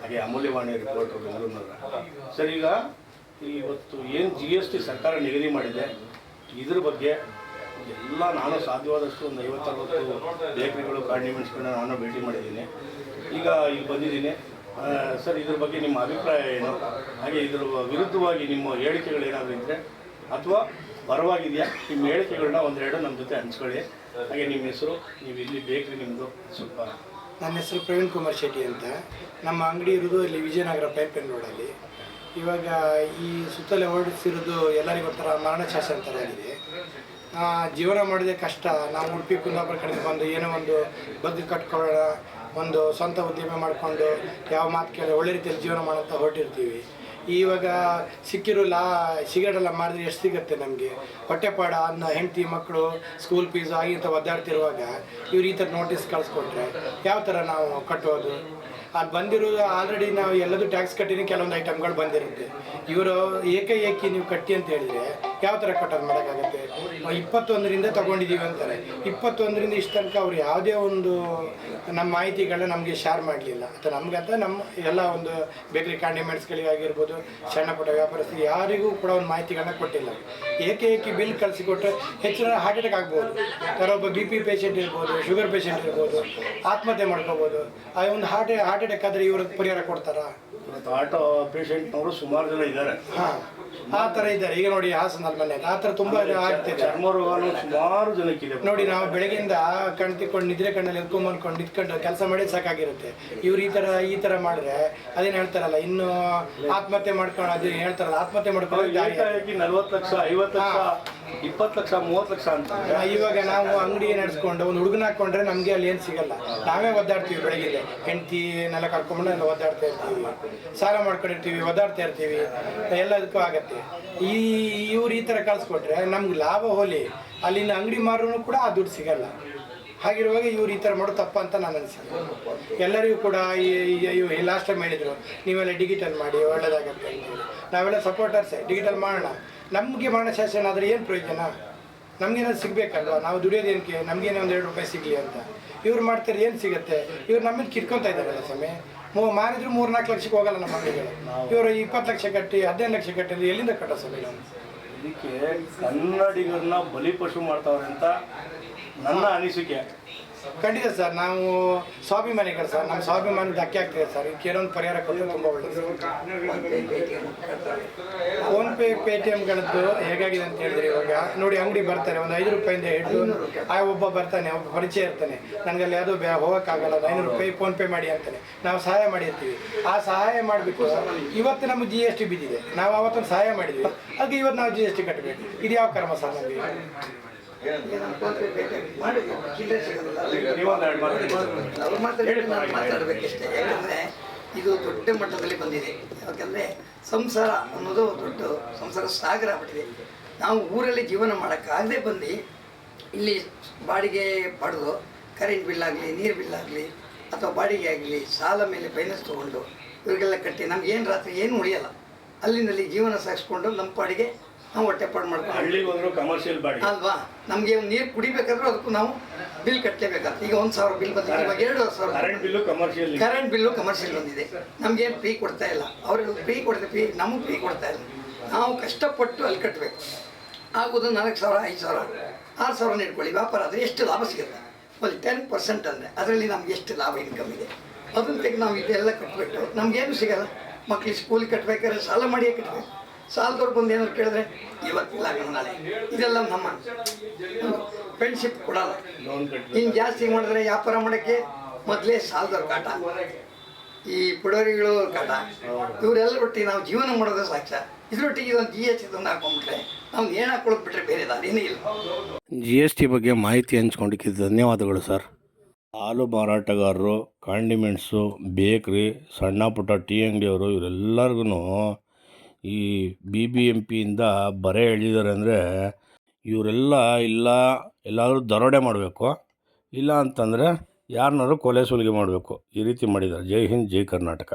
ಹಾಗೆ ಅಮೂಲ್ಯವಾಣಿ reporter ಬೆಂಗಳೂರಿನವರ sir ಈಗ ಇವತ್ತು ಏನು ಜಿ ಎಸ್ ಟಿ ಸರ್ಕಾರ ನಿಗದಿ ಮಾಡಿದೆ ಇದ್ರ ಬಗ್ಗೆ ಎಲ್ಲ ನಾನು ಸಾಧ್ಯವಾದಷ್ಟು ಒಂದು ಐವತ್ತರವತ್ತು ಬೇಕರಿಗಳು ಕಾಂಡಿಮೆಂಟ್ಸ್ಗಳನ್ನ ನಾನು ಭೇಟಿ ಮಾಡಿದ್ದೀನಿ. ಈಗ ಇಲ್ಲಿ ಬಂದಿದ್ದೀನಿ. ಸರ್ ಇದ್ರ ಬಗ್ಗೆ ನಿಮ್ಮ ಅಭಿಪ್ರಾಯ ಏನು? ಹಾಗೆ ಇದ್ರ ವಿರುದ್ಧವಾಗಿ ನಿಮ್ಮ ಹೇಳಿಕೆಗಳು ಏನಾದರೂ ಇದ್ದರೆ ಅಥವಾ ಪರವಾಗಿದೆಯಾ ನಿಮ್ಮ ಹೇಳಿಕೆಗಳನ್ನ ಒಂದೆರಡು ನಮ್ಮ ಜೊತೆ ಹಂಚ್ಕೊಳ್ಳಿ. ಹಾಗೆ ನಿಮ್ಮ ಹೆಸರು ನೀವು ಇಲ್ಲಿ ಬೇಕ್ರಿ ನಿಮ್ಮದು ಸ್ವಲ್ಪ ನನ್ನ ಹೆಸರು ಪ್ರವೀಣ್ ಕುಮಾರ್ ಶೆಟ್ಟಿ ಅಂತ. ನಮ್ಮ ಅಂಗಡಿ ಇರೋದು ಅಲ್ಲಿ ವಿಜಯನಗರ ಪೈಪನ್ ರೋಡಲ್ಲಿ ಇವಾಗ ಈ ಸುತ್ತಲೇ ಓಡಿಸಿರೋದು ಎಲ್ಲರಿಗೂ ಒಂಥರ ಮರಣಶಾಸನ ಥರ ಆಗಿದೆ. ಜೀವನ ಮಾಡಿದೆ ಕಷ್ಟ. ನಾವು ಉಡುಪಿ, ಕುಂದಾಪುರ ಕಡೆ ಬಂದು ಏನೋ ಒಂದು ಬದುಕು ಕಟ್ಕೊಳ್ಳೋಣ, ಒಂದು ಸ್ವಂತ ಉದ್ಯಮ ಮಾಡಿಕೊಂಡು ಯಾವ ಮಾತು ಕೇಳಿ ಒಳ್ಳೆ ರೀತಿಯಲ್ಲಿ ಜೀವನ ಮಾಡೋಂತ ಹೊರಟಿರ್ತೀವಿ. ಇವಾಗ ಸಿಕ್ಕಿರೋ ಲಾ, ಸಿಗರೇಟ್ ಮಾರಿದ್ರೆ ಎಷ್ಟು ಸಿಗುತ್ತೆ ನಮಗೆ? ಹೊಟ್ಟೆಪಾಡ, ಅನ್ನ, ಹೆಂಡತಿ ಮಕ್ಕಳು ಸ್ಕೂಲ್ ಫೀಸ್ ಆಗಿ ಅಂತ ಒದ್ದಾಡ್ತಿರುವಾಗ ಇವ್ರು ಈ ಥರ ನೋಟಿಸ್ ಕಳಿಸ್ಕೊಟ್ರೆ ಯಾವ ಥರ ನಾವು ಕಟ್ಟೋದು? ಅಲ್ಲಿ ಬಂದಿರೋದು ಆಲ್ರೆಡಿ ನಾವು ಎಲ್ಲದೂ ಟ್ಯಾಕ್ಸ್ ಕಟ್ಟಿನಿ ಕೆಲವೊಂದು ಐಟಮ್ಗಳು ಬಂದಿರುತ್ತೆ. ಇವರು ಏಕೈಕಿ ನೀವು ಕಟ್ಟಿ ಅಂತ ಹೇಳಿದರೆ ಯಾವ ಥರ ಕಟ್ಟೋದು ಮಾಡೋಕ್ಕಾಗುತ್ತೆ? ಇಪ್ಪತ್ತೊಂದರಿಂದ ತಗೊಂಡಿದ್ದೀವಿ ಅಂತಾರೆ. ಇಪ್ಪತ್ತೊಂದರಿಂದ ಇಷ್ಟು ತನಕ ಅವ್ರು ಯಾವುದೇ ಒಂದು ನಮ್ಮ ಮಾಹಿತಿಗಳನ್ನ ನಮಗೆ ಶೇರ್ ಮಾಡಲಿಲ್ಲ. ಅಥವಾ ನಮ್ಗೆ ಅಂತ ನಮ್ಮ ಎಲ್ಲ ಒಂದು ಬೇಕರಿ ಕಾಂಡಿಮೆಂಟ್ಸ್ಗಳಿಗಾಗಿರ್ಬೋದು ಸಣ್ಣ ಪುಟ್ಟ ವ್ಯಾಪಾರಸ್ಥರು ಯಾರಿಗೂ ಕೂಡ ಒಂದು ಮಾಹಿತಿಗಳನ್ನ ಕೊಟ್ಟಿಲ್ಲ. ಏಕೆ ಏಕೆ ಬಿಲ್ ಕಳಿಸಿಕೊಟ್ರೆ ಹೆಚ್ಚಿನ ಹಾರ್ಟ್ ಅಟ್ಯಾಕ್ ಆಗ್ಬೋದು. ಯಾರೊಬ್ಬ ಬಿ ಪಿ ಪೇಷೆಂಟ್ ಇರ್ಬೋದು ಶುಗರ್ ಪೇಷಂಟ್ ಇರ್ಬೋದು ಆತ್ಮಹತ್ಯೆ ಮಾಡ್ಕೋಬೋದು. ಆ ಒಂದು ಹಾರ್ಟ್ ಹಾರ್ಟ್ ಅಟ್ಯಾಕ್ ಆದರೆ ಇವ್ರಿಗೆ ಪರಿಹಾರ ಕೊಡ್ತಾರಾ? ಆಟೋ ಆಟೋ ಪೇಷಂಟ್ನವರು ಸುಮಾರು ಜನ ಇದ್ದಾರೆ. ಹಾಂ. ಆ ತರ ಇದ್ದಾರೆ. ಈಗ ನೋಡಿ ಹಾಸನಲ್ಲಿ ಮನೆ ಆ ಥರ ತುಂಬ ಆಗ್ತಿದೆ. ಚರ್ಮ ರೋಗನೂ ಸುಮಾರು ಜನಕ್ಕಿದೆ. ನೋಡಿ ನಾವು ಬೆಳಗಿಂದ ಕಣ್ ತಿಕ್ಕೊಂಡು ನಿದ್ರೆ ಕಣ್ಣಲ್ಲಿ ಎದ್ಕೊಂಡ್ ಬಂದ್ಕೊಂಡು ನಿಂತ್ಕೊಂಡು ಕೆಲಸ ಮಾಡಿ ಸಾಕಾಗಿರುತ್ತೆ. ಇವ್ರು ಈ ತರ ಈ ತರ ಮಾಡಿದ್ರೆ ಅದೇನು ಹೇಳ್ತಾರಲ್ಲ ಇನ್ನು ಆತ್ಮಹತ್ಯೆ ಮಾಡ್ಕೊಂಡು ಅದೇ ಹೇಳ್ತಾರಲ್ಲ ಆತ್ಮಹತ್ಯೆ ಮಾಡ್ಕೊಂಡು ನಲ್ವತ್ತು ಲಕ್ಷ ಐವತ್ತು ಲಕ್ಷ ಇಪ್ಪತ್ತು ಲಕ್ಷ ಮೂವತ್ತು ಲಕ್ಷ ಅಂತ. ಇವಾಗ ನಾವು ಅಂಗಡಿ ನಡೆಸ್ಕೊಂಡು ಒಂದು ಹುಡುಗನ ಹಾಕೊಂಡ್ರೆ ನಮಗೆ ಅಲ್ಲಿ ಏನು ಸಿಗಲ್ಲ. ನಾವೇ ಒದ್ದಾಡ್ತೀವಿ ಬೆಳಗ್ಗೆ ಹೆಂಡತಿ ನೆಲ ಎಲ್ಲ ಒದ್ದಾಡ್ತಾ ಇರ್ತೀವಿ. ಸಾಲ ಮಾಡ್ಕೊಂಡಿರ್ತೀವಿ ಒದ್ದಾಡ್ತಾ ಇರ್ತೀವಿ. ಎಲ್ಲದಕ್ಕೂ ಆಗತ್ತೆ. ಈ ಇವ್ರು ಈ ಥರ ಕಳಿಸ್ಕೊಟ್ರೆ ನಮ್ಗೆ ಲಾಭ ಹೋಲಿ. ಅಲ್ಲಿನ ಅಂಗಡಿ ಮಾರೂ ಕೂಡ ಆ ದುಡ್ಡು ಸಿಗಲ್ಲ. ಹಾಗಿರುವಾಗ ಇವ್ರು ಈ ಥರ ಮಾಡೋ ತಪ್ಪ ಅಂತ ನಾನು ಅನಿಸಿದೆ ಎಲ್ಲರಿಗೂ ಕೂಡ ಈ ಲಾಸ್ಟ್ ಟೈಮ್ ಹೇಳಿದರು, ನೀವೆಲ್ಲ ಡಿಜಿಟಲ್ ಮಾಡಿ, ಒಳ್ಳೇದಾಗತ್ತೆ ನಾವೆಲ್ಲ ಸಪೋರ್ಟರ್ಸೇ ಡಿಜಿಟಲ್ ಮಾಡೋಣ. ನಮಗೆ ಶಾಸನ ಆದರೆ ಏನು ಪ್ರಯೋಜನ? ನಮಗೇನಾದ್ರು ಸಿಗಬೇಕಲ್ವಾ? ನಾವು ದುಡಿಯೋದೇನಕ್ಕೆ ನಮಗೇನೇ ಒಂದು ಎರಡು ರೂಪಾಯಿ ಸಿಗಲಿ ಅಂತ. ಇವ್ರು ಮಾಡ್ತಾರೆ ಏನು ಸಿಗುತ್ತೆ? ಇವ್ರು ನಮ್ಮನ್ನು ಕಿತ್ಕೊತಾ ಇದ್ದಾರಲ್ಲ ಸ್ವಾಮಿ. ಮೂ ಮಾರಿದ್ರು ಮೂರು ನಾಲ್ಕು ಲಕ್ಷಕ್ಕೆ ಹೋಗಲ್ಲ ನಮ್ಮ ಮಕ್ಕಳಿಗೆ ಇವರು ಇಪ್ಪತ್ತು ಲಕ್ಷ ಕಟ್ಟಿ ಹದಿನೈದು ಲಕ್ಷ ಕಟ್ಟಿದ್ರೆ ಎಲ್ಲಿಂದ ಕಟ್ಟೋ ಸ್ವಾಮಿ ನಾವು? ಇದಕ್ಕೆ ಕನ್ನಡಿಗರನ್ನ ಬಲಿಪಶು ಮಾಡ್ತಾವ್ರೆ ಅಂತ ನನ್ನ ಅನಿಸಿಕೆ. ಖಂಡಿತ ಸರ್, ನಾವು ಸ್ವಾಭಿಮಾನಿಗಳು ಸರ್, ನಮ್ಮ ಸ್ವಾಭಿಮಾನ ಧಕ್ಕೆ ಆಗ್ತಿದೆ ಸರ್. ಇದಕ್ಕೆ ಏನೋ ಒಂದು ಪರಿಹಾರ ಕೊಟ್ಟರೆ ತುಂಬ ಒಳ್ಳೆಯದು ಫೋನ್ ಪೇ ಟಿ ಎಮ್ಗಳದ್ದು ಹೇಗಾಗಿದೆ ಅಂತ ಹೇಳಿದ್ರೆ ಇವಾಗ ನೋಡಿ ಅಂಗಡಿ ಬರ್ತಾರೆ, ಒಂದು ಐದು ರೂಪಾಯಿಂದ ಹಿಡಿದು ಆ ಒಬ್ಬ ಬರ್ತಾನೆ, ಒಬ್ಬ ಪರಿಚಯ ಇರ್ತಾನೆ. ನನಗೆ ಅಲ್ಲಿ ಯಾವುದೋ ಬ್ಯಾ ಹೋಗೋಕ್ಕಾಗಲ್ಲ ಐನೂರು ರೂಪಾಯಿ ಫೋನ್ ಪೇ ಮಾಡಿ ಅಂತಾನೆ. ನಾವು ಸಹಾಯ ಮಾಡಿರ್ತೀವಿ. ಆ ಸಹಾಯ ಮಾಡಬೇಕು ಸರ್, ಇವತ್ತು ನಮ್ಮ ಜಿ ಎಸ್ ಟಿ ಬಿದ್ದಿದೆ. ನಾವು ಅವತ್ತೊಂದು ಸಹಾಯ ಮಾಡಿದ್ವಿ. ಅದಕ್ಕೆ ಇವತ್ತು ನಾವು ಜಿ ಎಸ್ ಟಿ ಕಟ್ಟಬೇಕು ಇದು ಯಾವ ಕರ್ಮ ಸರ್ ನಮಗೆ? ಮಾತಾಡಬೇಕಷ್ಟೇ. ಯಾಕಂದರೆ ಇದು ದೊಡ್ಡ ಮಟ್ಟದಲ್ಲಿ ಬಂದಿದೆ. ಯಾಕಂದರೆ ಸಂಸಾರ ಅನ್ನೋದು ದೊಡ್ಡ ಸಂಸಾರ ಸಾಗರ ಆಗ್ಬಿಟ್ಟಿದೆ. ನಾವು ಊರಲ್ಲಿ ಜೀವನ ಮಾಡೋಕ್ಕಾಗದೆ ಬಂದು ಇಲ್ಲಿ ಬಾಡಿಗೆ ಪಡೆದು ಕರೆಂಟ್ ಬಿಲ್ ಆಗಲಿ ನೀರು ಬಿಲ್ ಆಗಲಿ ಅಥವಾ ಬಾಡಿಗೆ ಆಗಲಿ ಸಾಲ ಮೇಲೆ ಫೈನಾನ್ಸ್ ತೊಗೊಂಡು ಇವರಿಗೆಲ್ಲ ಕಟ್ಟಿ ನಮ್ಗೆ ಏನು ರಾತ್ರಿ ಏನು ಉಳಿಯಲ್ಲ. ಅಲ್ಲಿಂದಲ್ಲಿ ಜೀವನ ಸಾಗಿಸ್ಕೊಂಡು ನಮ್ಮ ಪಾಡಿಗೆ ನಾವು ಹೊಟ್ಟೆಪಾಡು ಮಾಡ್ಕೊಂಡು ಹಳ್ಳಿಗೆ ಹೋದ್ರು ಕಮರ್ಷಿಯಲ್ ಬಾಡಿ. ಅಲ್ವಾ? ನಮಗೆ ನೀರು ಕುಡಿಬೇಕಾದ್ರೂ ಅದಕ್ಕೂ ನಾವು ಬಿಲ್ ಕಟ್ಟಲೇಬೇಕಾಗ್ತದೆ ಈಗ ಒಂದು ಸಾವಿರ ಬಿಲ್ ಬಂದಿದೆ ಇವಾಗ ಎರಡು ಸಾವಿರ current bill commercial current bill commercial ಬಂದಿದೆ. ನಮಗೇನು ಫ್ರೀ ಕೊಡ್ತಾ ಇಲ್ಲ. ಅವ್ರಿಗೆ ಫ್ರೀ ಕೊಡ್ತಾರೆ ಫ್ರೀ ನಮಗೆ ಫ್ರೀ ಕೊಡ್ತಾ ಇಲ್ಲ. ನಾವು ಕಷ್ಟಪಟ್ಟು ಅಲ್ಲಿ ಕಟ್ಟಬೇಕು ಆಗೋದು ನಾಲ್ಕು ಸಾವಿರ ಐದು ಸಾವಿರ. ಆರು ಸಾವಿರ ಇಟ್ಕೊಳ್ಳಿ ವ್ಯಾಪಾರ ಆದರೆ ಎಷ್ಟು ಲಾಭ ಸಿಗುತ್ತೆ? ಅಲ್ಲಿ ಟೆನ್ ಪರ್ಸೆಂಟ್ ಅಂದರೆ ಅದರಲ್ಲಿ ನಮ್ಗೆ ಎಷ್ಟು ಲಾಭ ಇನ್ಕಮ್ ಇದೆ? ಅದನ್ನ ತೆಗೆದು ನಾವು ಇದೆಲ್ಲ ಕಟ್ಟಬೇಕು ನಮಗೇನು ಸಿಗಲ್ಲ? ಮಕ್ಳಿಗೆ ಸ್ಕೂಲಿಗೆ ಕಟ್ಟಬೇಕಾದ್ರೆ ಸಾಲ ಮಾಡಿಯೇ ಕಟ್ಟಬೇಕು ಸಾಲದವ್ರು ಬಂದು ಏನಾದ್ರು ಕೇಳಿದ್ರೆ, ಇವತ್ತಿಲ್ಲ ನಾಳೆ. ಇದೆಲ್ಲ ನಮ್ಮ ಫ್ರೆಂಡ್ಶಿಪ್ ಕೊಡಲ್ಲ. ಇನ್ನು ಜಾಸ್ತಿ ಮಾಡಿದ್ರೆ ವ್ಯಾಪಾರ ಮಾಡೋಕ್ಕೆ ಮೊದಲೇ ಸಾಲದವ್ರ ಕಾಟ. ಈ ಪುಡೋರಿಗಳು ಕಾಟ. ಇವರೆಲ್ಲ ಒಟ್ಟಿಗೆ ನಾವು ಜೀವನ ಮಾಡೋದು ಸಾಕ್ಷ್ಯ. ಇದ್ರೊಟ್ಟಿಗೆ ಇದೊಂದು ಜಿ ಎಸ್ ಇದೊಂದು ಹಾಕೊಂಡ್ಬಿಟ್ರೆ ನಾವು ಏನು ಹಾಕೊಳ್ಳೋದು ಬಿಟ್ಟರೆ ಬೇರೆ ದಾರಿನೇ ಇಲ್ಲ. ಜಿ ಎಸ್ ಟಿ ಬಗ್ಗೆ ಮಾಹಿತಿ ಹಂಚ್ಕೊಂಡಿಕ್ಕಿ ಧನ್ಯವಾದಗಳು ಸರ್ ಹಾಲು ಮಾರಾಟಗಾರರು ಕಾಂಡಿಮೆಂಟ್ಸು ಬೇಕ್ರಿ ಸಣ್ಣ ಪುಟ್ಟ ಟೀ ಅಂಗಡಿಯವರು ಇವರೆಲ್ಲರಿಗೂ ಈ ಬಿ ಬಿ ಎಂ ಪಿಯಿಂದ ಬರೆ ಎಳೆದಿದ್ದಾರೆ ಅಂದರೆ ಇವರೆಲ್ಲ ಇಲ್ಲ, ಎಲ್ಲಾದರೂ ದರೋಡೆ ಮಾಡಬೇಕು. ಇಲ್ಲ ಅಂತಂದರೆ ಯಾರನ್ನಾರು ಕೊಲೆ ಸುಲಿಗೆ ಮಾಡಬೇಕು. ಈ ರೀತಿ ಮಾಡಿದ್ದಾರೆ. ಜೈ ಹಿಂದ್, ಜೈ ಕರ್ನಾಟಕ.